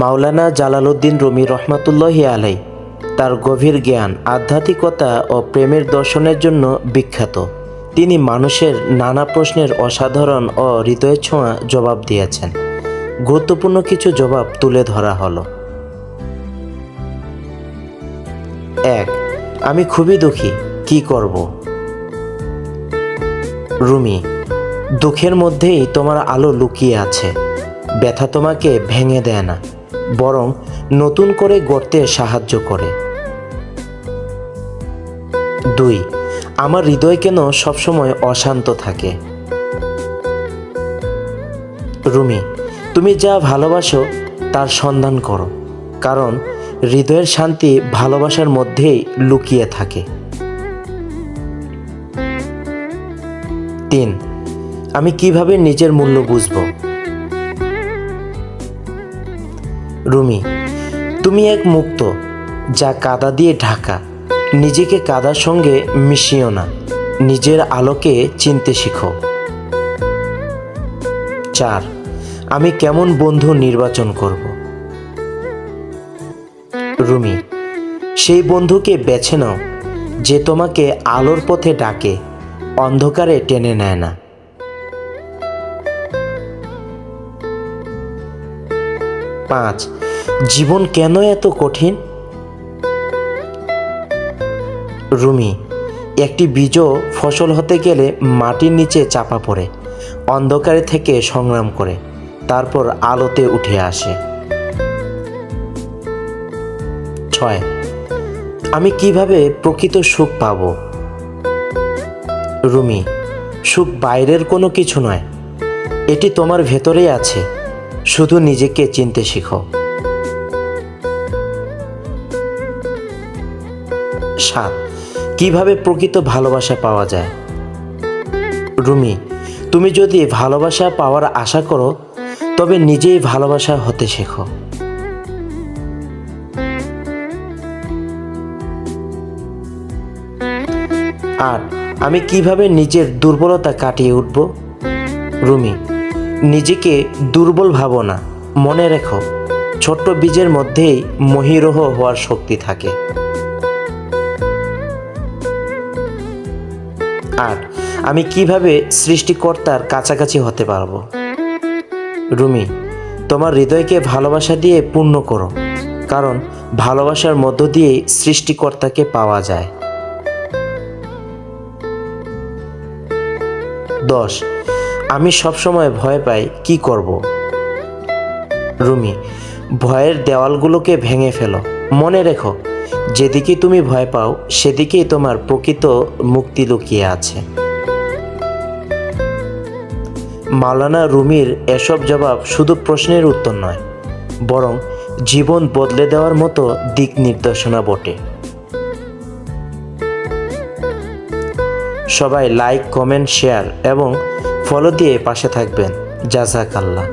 মাওলানা Jalaluddin Rumi রহমাতুল্লাহি আলাই তার গভীর জ্ঞান, আধ্যাত্মিকতা ও প্রেমের দর্শনের জন্য বিখ্যাত। তিনি মানুষের নানা প্রশ্নের অসাধারণ ও হৃদয় ছোঁয়া জবাব দিয়েছেন। গুরুত্বপূর্ণ কিছু জবাব তুলে ধরা হলো। এক, আমি খুবই দুঃখী, কি করব? রুমি, দুঃখের মধ্যেই তোমার আলো লুকিয়ে আছে। ব্যথা তোমাকে ভেঙে দেয় না। বরং নতুন করে গড়তে সাহায্য করে। দুই, আমার হৃদয় কেন সবসময় অশান্ত থাকে? রুমি, তুমি যা ভালোবাসো তার সন্ধান করো, কারণ হৃদয়ের শান্তি ভালোবাসার মধ্যেই লুকিয়ে থাকে। তিন, আমি কীভাবে নিজের মূল্য বুঝব? রুমি, তুমি এক মুক্ত, যা কাদা দিয়ে ঢাকা। নিজেকে কাদার সঙ্গে মিশিও না, নিজের আলোকে চিনতে শিখো। চার, আমি কেমন বন্ধু নির্বাচন করব? রুমি, সেই বন্ধুকে বেছে নাও, যে তোমাকে আলোর পথে ডাকে, অন্ধকারে টেনে নেয় না। পাঁচ। জীবন কেন এত কঠিন? রুমি, একটি বীজ ফসল হতে গেলে মাটির নিচে চাপা পড়ে, অন্ধকারে থেকে সংগ্রাম করে, তারপর আলোতে উঠে আসে। ছয়, আমি কীভাবে প্রকৃত সুখ পাব? রুমি, সুখ বাইরের কোনো কিছু নয়, এটি তোমার ভেতরেই আছে। শুধু নিজেকে চিনতে শিখো। সাত, কীভাবে প্রকৃত ভালোবাসা পাওয়া যায়? রুমি, তুমি যদি ভালোবাসা পাওয়ার আশা করো, তবে নিজেই ভালোবাসা হতে শেখো। আর আমি কীভাবে নিজের দুর্বলতা কাটিয়ে উঠব? রুমি নিজেকে দুর্বল ভাবো না মনে রেখো, ছোট্ট বীজের মধ্যেই মহিরহ হওয়ার শক্তি থাকে। আর আমি কীভাবে সৃষ্টিকর্তার কাছাকাছি হতে পারব? রুমি, তোমার হৃদয়কে ভালোবাসা দিয়ে পূর্ণ করো, কারণ ভালোবাসার মধ্য দিয়ে সৃষ্টিকর্তাকে পাওয়া যায়। দশ আমি সবসময় ভয় পাই, কি করব? রুমি, ভয়ের দেওয়ালগুলোকে ভেঙে ফেলো। মনে রেখো, যেদিকে তুমি ভয় পাও, সেদিকেই তোমার প্রকৃত মুক্তি লুকিয়ে আছে। মাওলানা রুমির এসব জবাব শুধু প্রশ্নের উত্তর নয়, বরং জীবন বদলে দেওয়ার মতো দিক নির্দেশনা বটে। সবাই লাইক কমেন্ট শেয়ার এবং ফলো দিয়ে পাশে থাকবেন। জাজাক আল্লাহ